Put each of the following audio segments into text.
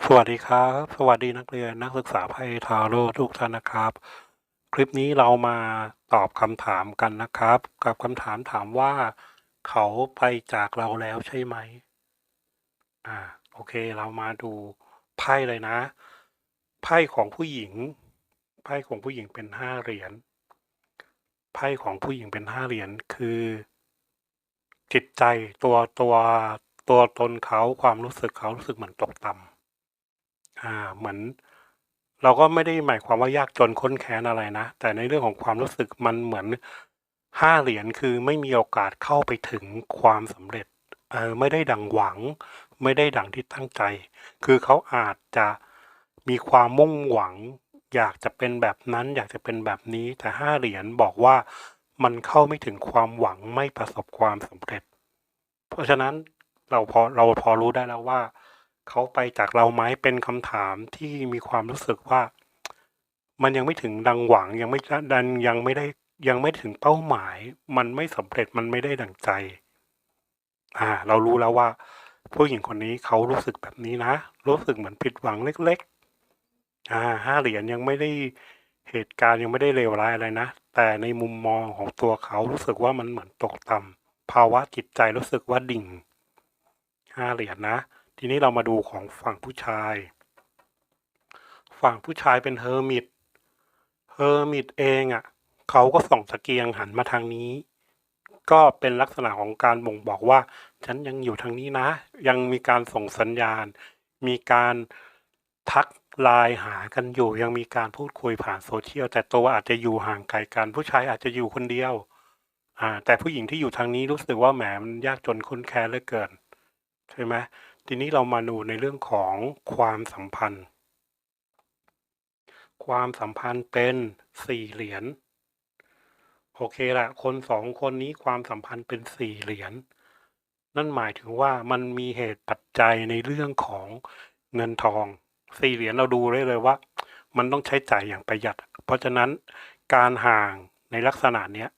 สวัสดีครับ สวัสดีนักเรียนนักศึกษาไพ่ทาโร่ทุกท่านนะครับ คลิปนี้เรามาตอบคำถามกันนะครับ กับคำถามถามว่า เขาไปจากเราแล้วใช่ไหมอ่าโอเคเรามาดูไพ่เลยนะ ไพ่ของผู้หญิง ไพ่ของผู้หญิงเป็นห้าเหรียญไพ่ของผู้หญิงเป็นห้าเหรียญคือ จิตใจตัวตัวตัวตนเขาความรู้สึกเขารู้สึกเหมือนตกต่ำ อ่าเหมือน เราก็ไม่ได้หมายความว่ายากจนค้นแค้นอะไรนะ แต่ในเรื่องของความรู้สึกมันเหมือนห้าเหรียญคือไม่มีโอกาสเข้าไปถึงความสำเร็จเออไม่ได้ดังหวัง ไม่ได้ดังที่ตั้งใจ คือเขาอาจจะมีความมุ่งหวัง อยากจะเป็นแบบนั้น อยากจะเป็นแบบนี้แต่ห้าเหรียญบอกว่ามันเข้าไม่ถึงความหวังไม่ประสบความสำเร็จ เพราะฉะนั้นเราพอเราพอรู้ได้แล้วว่า เขาไปจากเราไหมเป็นคำถามที่มีความรู้สึกว่า มันยังไม่ถึงดังหวังยังไม่ดันยังไม่ได้ยังไม่ถึงเป้าหมาย มันไม่สำเร็จมันไม่ได้ดังใจ อ่า เรารู้แล้วว่า ผู้หญิงคนนี้เขารู้สึกแบบนี้นะรู้สึกเหมือนผิดหวังเล็ก ๆ อ่าห้าเหรียญยังไม่ได้เหตุการณ์ยังไม่ได้เลวร้ายอะไรนะ แต่ในมุมมองของตัวเขารู้สึกว่ามันเหมือนตกต่ำภาวะจิตใจรู้สึกว่าดิ่งห้าเหรียญนะ ทีนี้เรามาดูของฝั่งผู้ชาย ฝั่งผู้ชายเป็นเฮอร์มิตเฮอร์มิตเองอะ่ะเขาก็ส่องตะเกียงหันมาทางนี้ ก็เป็นลักษณะของการบ่งบอกว่า ฉันยังอยู่ทางนี้นะ ยังมีการส่งสัญญาณ มีการทักไลน์หากันอยู่ ยังมีการพูดคุยผ่านโซเชียลแต่ตัวอาจจะอยู่ห่างไกลกัน ผู้ชายอาจจะอยู่คนเดียวอ่าแต่ผู้หญิงที่อยู่ทางนี้รู้สึกว่าแหมมันยากจนคุ้นแค้นเหลือเกิน ใช่ไหม ทีนี้เรามาดูในเรื่องของความสัมพันธ์ ความสัมพันธ์เป็นสี่เหรียญโอเคละคนสองคนนี้ความสัมพันธ์เป็นสี่เหรียญนั่นหมายถึงว่ามันมีเหตุปัจจัยในเรื่องของเงินทองสี่เหรียญเราดูได้เลยว่า มันต้องใช้จ่ายอย่างประหยัด เพราะฉะนั้นการห่างในลักษณะเนี้ย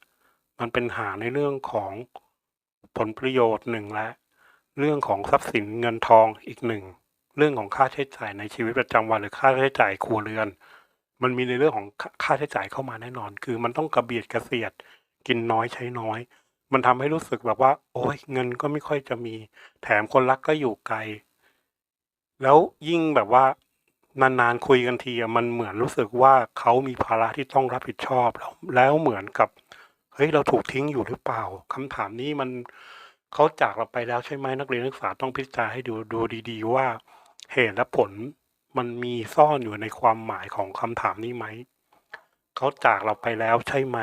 มันเป็นห่างในเรื่องของผลประโยชน์หนึ่งและ เรื่องของทรัพย์สินเงินทองอีกหนึ่งเรื่องของค่าใช้จ่ายในชีวิตประจำวันหรือค่าใช้จ่ายครัวเรือน มันมีในเรื่องของค่าใช้จ่ายเข้ามาแน่นอน คือมันต้องกระเบียดกระเสียดกินน้อยใช้น้อย มันทำให้รู้สึกแบบว่า โอ้ยเงินก็ไม่ค่อยจะมี แถมคนรักก็อยู่ไกล แล้วยิ่งแบบว่านานๆคุยกันทีมันเหมือนรู้สึกว่าเขามีภาระที่ต้องรับผิดชอบแล้วแล้วเหมือนกับเฮ้ยเราถูกทิ้งอยู่หรือเปล่าคำถามนี้มัน เขาจากเราไปแล้วใช่ไหมนักเรียนนักศึกษาต้องพิจารณาให้ดูดูดีๆ ว่าเหตุและผลมันมีซ่อนอยู่ในความหมายของคำถามนี้ไหม เขาจากเราไปแล้วใช่ไหม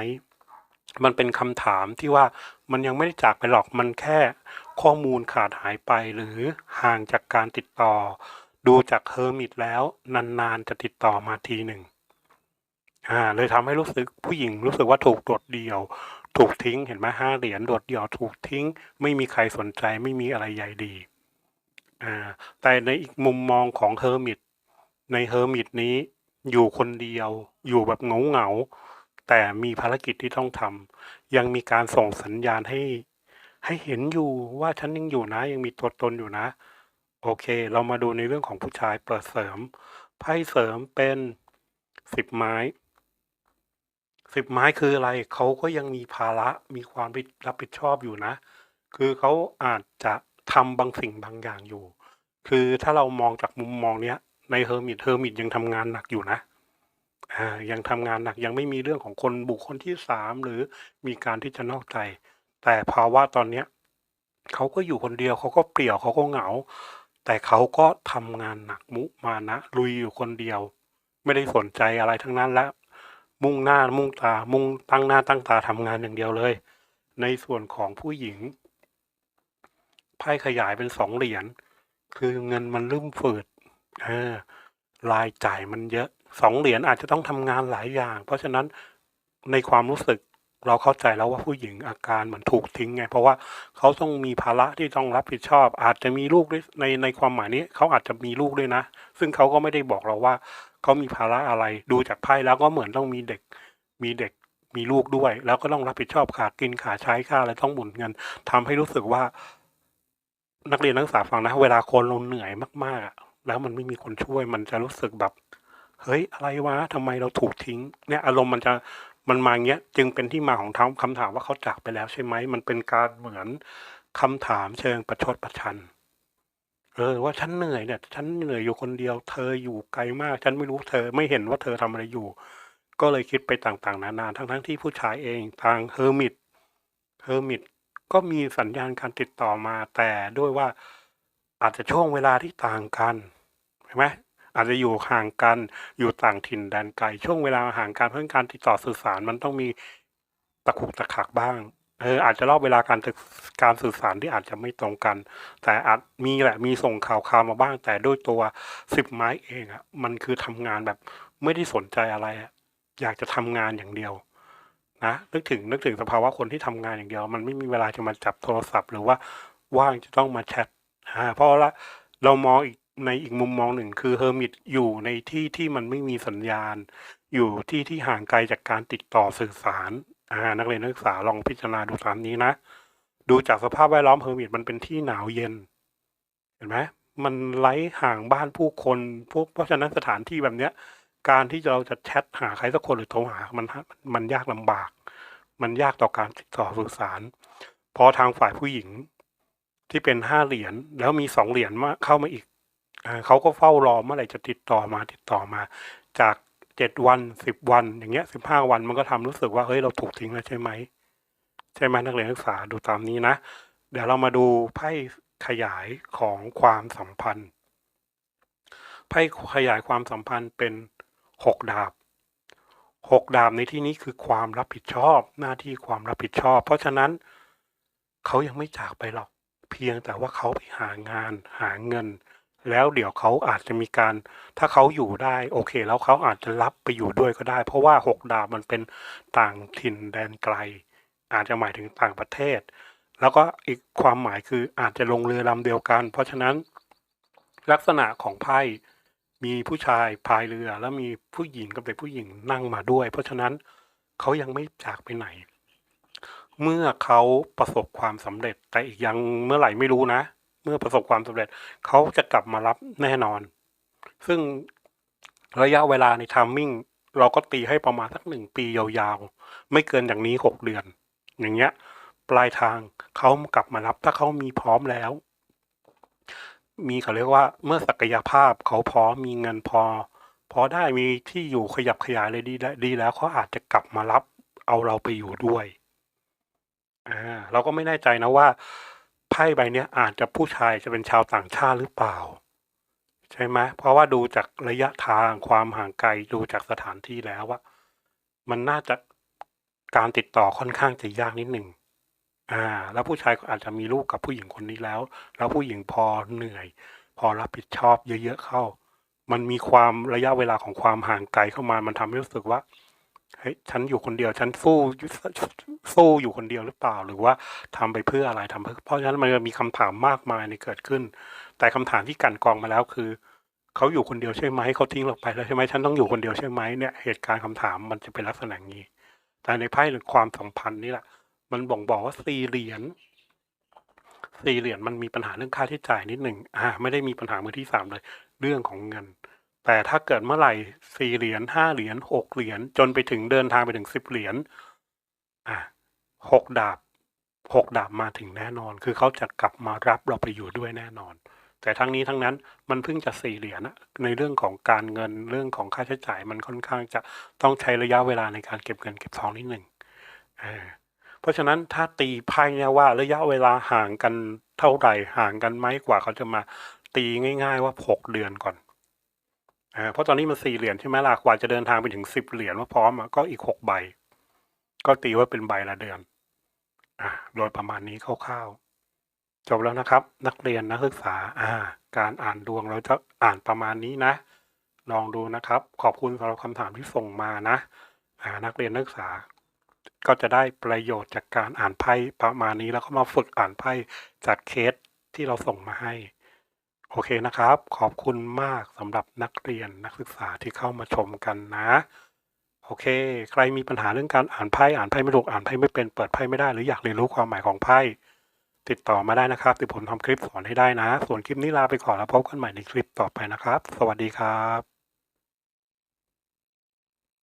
มันเป็นคำถามที่ว่ามันยังไม่ได้จากไปหรอกมันแค่ข้อมูลขาดหายไปหรือห่างจากการติดต่อ ดูจากเฮอร์มิตแล้ว นานๆจะติดต่อมาทีหนึ่งอ่าเลยทำให้รู้สึกผู้หญิงรู้สึกว่าถูกโดดเดี่ยว ถูกทิ้ง เห็นไหมห้าเหรียญโดดเดี่ยวถูกทิ้ง ไม่มีใครสนใจไม่มีอะไรใหญ่ดีอ่าแต่ในอีกมุมมองของเฮอร์มิตในเฮอร์มิตนี้อยู่คนเดียว อยู่แบบเงาเงาแต่มีภารกิจที่ต้องทำยังมีการส่งสัญญาณให้ ให้เห็นอยู่ว่าฉันยังอยู่นะ ยังมีตัวตนอยู่นะ โอเค เรามาดูในเรื่องของผู้ชายเปิดเสริมไพ่เสริมเป็นสิบไม้ สิบไม้คืออะไรเขาก็ยังมีภาระมีความรับผิดชอบอยู่นะ คือเขาอาจจะทำบางสิ่งบางอย่างอยู่ คือถ้าเรามองจากมุมมองเนี้ย ในเฮอร์มิตเฮอร์มิตยังทำงานหนักอยู่นะอ่ายังทำงานหนักยังไม่มีเรื่องของคนบุคคลที่สามหรือมีการที่จะนอกใจ แต่ภาวะตอนเนี้ยเขาก็อยู่คนเดียวเขาก็เปลี่ยวเขาก็เหงา แต่เขาก็ทำงานหนักมุมานะลุยอยู่คนเดียว ไม่ได้สนใจอะไรทั้งนั้นแล้ว มุ่งหน้ามุ่งตา มุ่งตั้งหน้าตั้งตาทำงานอย่างเดียวเลย ในส่วนของผู้หญิงไพ่ขยายเป็นสองเหรียญคือเงินมันลืมฝืดรายจ่ายมันเยอะสองเหรียญอาจจะต้องทำงานหลายอย่าง เพราะฉะนั้นในความรู้สึกเราเข้าใจแล้วว่าผู้หญิงอาการเหมือนถูกทิ้งไง เพราะว่าเขาต้องมีภาระที่ต้องรับผิดชอบ อาจจะมีลูกด้วยในในความหมายนี้เขาอาจจะมีลูกด้วยนะ ซึ่งเขาก็ไม่ได้บอกเราว่า เขามีภาระอะไร ดูจากไพ่แล้วก็เหมือนต้องมีเด็ก มีเด็กมีลูกด้วย แล้วก็ต้องรับผิดชอบขากินขาใช้ค่าอะไรต้องหมุนเงินทำให้รู้สึกว่า นักเรียนนักศึกษาฟังนะ เวลาคนเราเหนื่อยมากๆแล้วมันไม่มีคนช่วยมันจะรู้สึกแบบเฮ้ยอะไรวะทำไมเราถูกทิ้ง เนี่ยอารมณ์มันจะมันมาเงี้ย จึงเป็นที่มาของทั้งคำถามว่าเขาจากไปแล้วใช่ไหมมันเป็นการเหมือนคำถามเชิงประชดประชัน เออว่าฉันเหนื่อยเนี่ย ฉันเหนื่อยอยู่คนเดียว เธออยู่ไกลมาก ฉันไม่รู้เธอไม่เห็นว่าเธอทำอะไรอยู่ ก็เลยคิดไปต่างๆ นานาทั้งๆที่ผู้ชายเองทางเฮอร์มิตเฮอร์มิตก็มีสัญญาณการติดต่อมา แต่ด้วยว่าอาจจะช่วงเวลาที่ต่างกันเห็นไหมอาจจะอยู่ห่างกันอยู่ต่างถิ่นแดนไกลช่วงเวลาห่างกันเพราะการติดต่อสื่อสารมันต้องมีตะขุกตะขักบ้าง เอออาจจะรอบเวลาการการสื่อสารที่อาจจะไม่ตรงกัน แต่อาจมีแหละมีส่งข่าวข่าวมาบ้าง แต่ด้วยตัวสิบไม้เองอะ่ะ มันคือทำงานแบบไม่ได้สนใจอะไรอะอยากจะทำงานอย่างเดียวนะนึกถึงนึกถึงสภาวะคนที่ทำงานอย่างเดียว มันไม่มีเวลาจะมาจับโทรศัพท์ หรือว่าว่างจะต้องมาแชทอ่าเพราะละเรามองอีกในอีกมุมมองหนึ่งคือเฮอร์มิตอยู่ในที่ที่มันไม่มีสัญญาณ อยู่ที่ที่ห่างไกลจากการติดต่อสื่อสาร อ่านักเรียนนักศึกษาลองพิจารณาดูตามนี้นะ ดูจากสภาพแวดล้อมเฮอร์มิตมันเป็นที่หนาวเย็น เห็นไหมมันไร้ห่างบ้านผู้คนพวกเพราะฉะนั้นสถานที่แบบเนี้ย การที่เราจะแชทหาใครสักคนหรือโทรหามันมันยากลำบาก มันยากต่อการติดต่อสื่อสาร พอทางฝ่ายผู้หญิงที่เป็นห้าเหรียญแล้วมีสองเหรียญมาเข้ามาอีกเขาก็เฝ้ารอเมื่อไหร่จะติดต่อมาติดต่อมา จาก เจ็ดวันสิบวันอย่างเงี้ยสิบห้าวันมันก็ทำรู้สึกว่าเฮ้ยเราถูกทิ้งแล้วใช่ไหมใช่ไหมนักเรียนนักศึกษาดูตามนี้นะ เดี๋ยวเรามาดูไพ่ขยายของความสัมพันธ์ไพ่ขยายความสัมพันธ์เป็นหกดาบหกดาบในที่นี้คือความรับผิดชอบหน้าที่ความรับผิดชอบ เพราะฉะนั้นเขายังไม่จากไปหรอกเพียงแต่ว่าเขาไปหางานหาเงิน แล้วเดี๋ยวเขาอาจจะมีการ ถ้าเขาอยู่ได้โอเค แล้วเขาอาจจะรับไปอยู่ด้วยก็ได้ เพราะว่าหกดาบมันเป็นต่างถิ่นแดนไกล อาจจะหมายถึงต่างประเทศ แล้วก็อีกความหมายคืออาจจะลงเรือลำเดียวกัน เพราะฉะนั้นลักษณะของไพ่มีผู้ชายพายเรือ แล้วมีผู้หญิงกับเด็กผู้หญิงนั่งมาด้วย เพราะฉะนั้นเขายังไม่จากไปไหน เมื่อเขาประสบความสำเร็จแต่อีกยังเมื่อไหร่ไม่รู้นะ เมื่อประสบความสำเร็จ เขาจะกลับมารับแน่นอน ซึ่งระยะเวลาในทามมิ่งเราก็ตีให้ประมาณสักหนึ่งปียาวๆ ไม่เกินอย่างนี้หกเดือน อย่างเงี้ย ปลายทางเขากลับมารับ ถ้าเขามีพร้อมแล้ว มีเขาเรียกว่า เมื่อศักยภาพเขาพร้อมมีเงินพอ พอได้มีที่อยู่ขยับขยายเลยดีดีแล้วเขาอาจจะกลับมารับ เอาเราไปอยู่ด้วยอ่าเราก็ไม่แน่ใจนะว่า ไพ่ใบนี้อาจจะผู้ชายจะเป็นชาวต่างชาติหรือเปล่า ใช่ไหมเพราะว่าดูจากระยะทางความห่างไกลดูจากสถานที่แล้วว่า มันน่าจะการติดต่อค่อนข้างจะยากนิดหนึ่งอ่า แล้วผู้ชายก็อาจจะมีลูกกับผู้หญิงคนนี้แล้ว แล้วผู้หญิงพอเหนื่อย พอรับผิดชอบเยอะๆเข้า มันมีความระยะเวลาของความห่างไกลเข้ามามันทำให้รู้สึกว่า เฮ้ยฉันอยู่คนเดียวฉันสู้สู้อยู่คนเดียวหรือเปล่า หรือว่าทำไปเพื่ออะไรทำเพื่อเพราะฉะนั้นมันมีคำถามมากมายในเกิดขึ้น แต่คำถามที่กันกองมาแล้วคือเขาอยู่คนเดียวใช่ไหมเขาทิ้งเราไปแล้วใช่ไหมฉันต้องอยู่คนเดียวใช่ไหมเนี่ยเหตุการณ์คำถามมันจะเป็นลักษณะนี้ แต่ในไพ่หรือความสัมพันธ์นี่แหละมันบ่งบอกว่าสี่เหรียญสี่เหรียญมันมีปัญหาเรื่องค่าใช้จ่ายนิดหนึ่งอ่าไม่ได้มีปัญหามือที่สามเลย เรื่องของเงิน แต่ถ้าเกิดเมื่อไหร่สี่เหรียญห้าเหรียญหกเหรียญจนไปถึงเดินทางไปถึงสิบเหรียญอะหกดาบหกดาบมาถึงแน่นอน คือเขาจะกลับมารับเราไปอยู่ด้วยแน่นอน แต่ทั้งนี้ทั้งนั้นมันเพิ่งจะสี่เหรียญนะในเรื่องของการเงินเรื่องของค่าใช้จ่ายมันค่อนข้างจะต้องใช้ระยะเวลาในการเก็บเงินเก็บทองนิดหนึ่งเพราะฉะนั้นถ้าตีไพ่เนี่ยว่าระยะเวลาห่างกันเท่าไหร่ห่างกันไหมกว่าเขาจะมาตีง่าย ๆ ว่าหกเดือนก่อน อ่าเพราะตอนนี้มันสี่เหรียญใช่ไหมล่ะกว่าจะเดินทางไปถึงสิบเหรียญว่าพร้อมก็อีกหกใบ ก็ตีว่าเป็นใบละเดือน อ่าโดยประมาณนี้คร่าวๆจบแล้วนะครับ นักเรียนนักศึกษา อ่า การอ่านดวงเราจะอ่านประมาณนี้นะ ลองดูนะครับ ขอบคุณสำหรับคำถามที่ส่งมานะ อ่า นักเรียนนักศึกษา ก็จะได้ประโยชน์จากการอ่านไพ่ประมาณนี้แล้วก็มาฝึกอ่านไพ่จากเคสที่เราส่งมาให้ โอเคนะครับ ขอบคุณมากสำหรับนักเรียนนักศึกษาที่เข้ามาชมกันนะ โอเค ใครมีปัญหาเรื่องการอ่านไพ่อ่านไพ่ไม่ถูกอ่านไพ่ไม่เป็นเปิดไพ่ไม่ได้หรืออยากเรียนรู้ความหมายของไพ่ติดต่อมาได้นะครับติดผมทำคลิปสอนให้ได้นะ ส่วนคลิปนี้ลาไปก่อนแล้วพบกันใหม่ในคลิปต่อไปนะครับ สวัสดีครับ